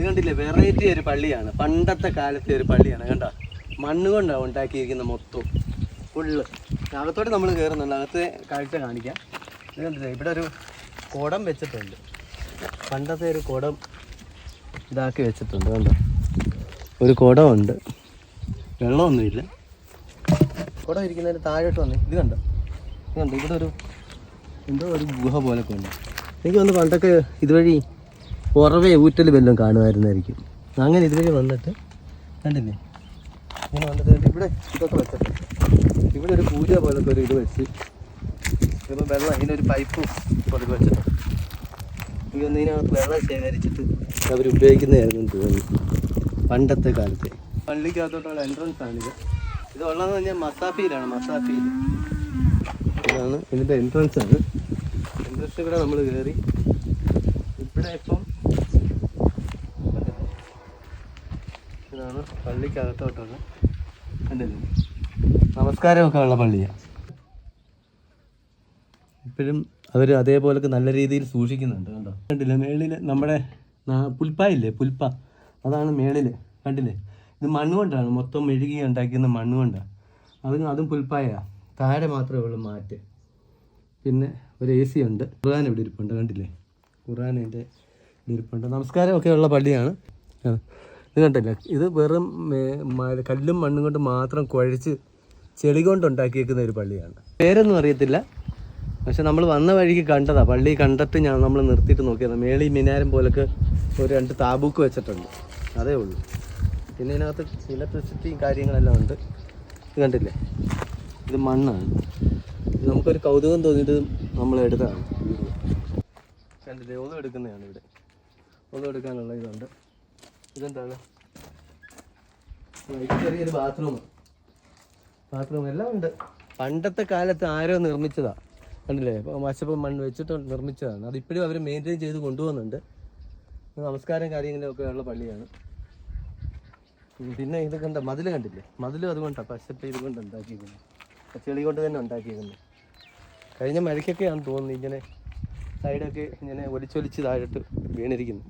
ഇത് കണ്ടില്ലേ? വെറൈറ്റി ഒരു പള്ളിയാണ്. പണ്ടത്തെ കാലത്തെ ഒരു പള്ളിയാണ് കണ്ട? മണ്ണ് കൊണ്ടാണ് ഉണ്ടാക്കിയിരിക്കുന്ന മൊത്തം. ഫുള്ള് അകത്തോട്ട് നമ്മൾ കയറുന്നുണ്ട് അകത്തെ കാഴ്ച കാണിക്കാം. ഇത് കണ്ടില്ലേ? ഇവിടെ ഒരു കുടം വെച്ചിട്ടുണ്ട്. പണ്ടത്തെ ഒരു കുടം ഇതാക്കി വെച്ചിട്ടുണ്ട് കണ്ടോ? ഒരു കുടമുണ്ട്. വെള്ളമൊന്നുമില്ല. കുടം ഇരിക്കുന്നതിന് താഴോട്ട് വന്നേ. ഇത് കണ്ടോ? ഇത് കണ്ടോ? ഇവിടെ ഒരു എന്തോ ഒരു ഗുഹ പോലൊക്കെ ഉണ്ട്. എനിക്ക് വന്ന് പണ്ടൊക്കെ ഇതുവഴി ഉറവേ ഊറ്റൽ വല്ലതും കാണുമായിരുന്നായിരിക്കും. അങ്ങനെ ഇതുവഴി വന്നിട്ട് കണ്ടില്ലേ? ഇങ്ങനെ വന്നിട്ട് ഇവിടെ ഇതൊക്കെ വെച്ചിട്ട്. ഇവിടെ ഒരു പൂജ പോലത്തെ ഒരു ഇത് വെച്ച് ഇപ്പം വെള്ളം ഇതിനൊരു പൈപ്പ് പൈപ്പും വെച്ചിട്ട് എനിക്ക് തോന്നുന്നു ഇതിനകത്ത് വെള്ളം ശേഖരിച്ചിട്ട് അവർ ഉപയോഗിക്കുന്നതായിരുന്നു തോന്നി പണ്ടത്തെ കാലത്ത്. പള്ളിക്കകത്തോട്ടുള്ള എൻട്രൻസ് ആണിത് ഇത്. ഉള്ളതെന്ന് പറഞ്ഞാൽ മസാഫിയിലാണ് മസാഫിയിൽ. ഇതാണ് ഇതിന്റെ എൻട്രൻസ് ആണ്. എൻട്രൻസ് കൂടെ നമ്മൾ കയറി ഇവിടെ ഇപ്പം ഇതാണ് പള്ളിക്കകത്തോട്ടുള്ള കണ്ടില്ലേ? നമസ്കാരമൊക്കെ ഉള്ള പള്ളിയാണ് ഇപ്പോഴും അവർ അതേപോലൊക്കെ നല്ല രീതിയിൽ സൂക്ഷിക്കുന്നുണ്ട് കണ്ടോ? കണ്ടില്ലേ? മേളിൽ നമ്മുടെ പുൽപ്പായില്ലേ? പുൽപ്പ. അതാണ് മേളിൽ കണ്ടില്ലേ? ഇത് മണ്ണുകൊണ്ടാണ് മൊത്തം മെഴുകി ഉണ്ടാക്കുന്ന മണ്ണ് കൊണ്ടാണ് അതിന് അതും പുൽപ്പായ. താഴെ മാത്രമേ ഉള്ളൂ മാറ്റ്. പിന്നെ ഒരു എ സി ഉണ്ട്. ഖുർആൻ ഇവിടെ ഇരിപ്പുണ്ട്. കണ്ടില്ലേ? ഖുർആൻ എന്റെ ഇരിപ്പുണ്ട് നമസ്കാരം. ഒക്കെ ഉള്ള പള്ളിയാണ്. ഇത് കണ്ടില്ല? ഇത് വെറും കല്ലും മണ്ണും കൊണ്ട് മാത്രം കുഴച്ച് ചെളി കൊണ്ട് ഉണ്ടാക്കിയേക്കുന്ന ഒരു പള്ളിയാണ്. പേരൊന്നും അറിയത്തില്ല. പക്ഷെ നമ്മൾ വന്ന വഴിക്ക് കണ്ടതാ. പള്ളി കണ്ടിട്ട് ഞാൻ നമ്മൾ നിർത്തിയിട്ട് നോക്കിയത്. മേളി മിനാരം പോലൊക്കെ ഒരു രണ്ട് താബൂക്ക് വെച്ചിട്ടുണ്ട്. അതേ ഉള്ളൂ. പിന്നെ ഇതിനകത്ത് ഇലക്ട്രിസിറ്റിയും കാര്യങ്ങളെല്ലാം ഉണ്ട്. ഇത് കണ്ടില്ലേ? ഇത് മണ്ണാണ്. നമുക്കൊരു കൗതുകം തോന്നിയിട്ട് നമ്മൾ എടുത്തതാണ് കണ്ടില്ലേ ഒന്നും എടുക്കുന്നതാണ് ഇവിടെ. ഒന്നും എടുക്കാനുള്ള ഇതുണ്ട്. ഇതെന്താണ്? ചെറിയൊരു ബാത്റൂം ബാത്റൂം എല്ലാം ഉണ്ട്. പണ്ടത്തെ കാലത്ത് ആരോ നിർമ്മിച്ചതാ. കണ്ടില്ലേ? മച്ചപ്പം മണ്ണ് വെച്ചിട്ട് നിർമ്മിച്ചതാണ്. അത് ഇപ്പോഴും അവർ മെയിന്റെയിൻ ചെയ്ത് കൊണ്ടുപോകുന്നുണ്ട് നമസ്കാരം കാര്യങ്ങളൊക്കെ ഉള്ള പള്ളിയാണ്. പിന്നെ ഇത് കണ്ട മതിൽ കണ്ടില്ലേ? മതിലും അതുകൊണ്ടാണ് പശപ്പ് ഇതുകൊണ്ട് ഉണ്ടാക്കിയിരിക്കുന്നത്. ചെളി കൊണ്ട് തന്നെ ഉണ്ടാക്കിയിരിക്കുന്നത്. കഴിഞ്ഞ മഴയ്ക്കൊക്കെയാണെന്ന് തോന്നുന്നു ഇങ്ങനെ സൈഡൊക്കെ ഇങ്ങനെ ഒലിച്ചൊലിച്ച് താഴോട്ട് വീണിരിക്കുന്നു.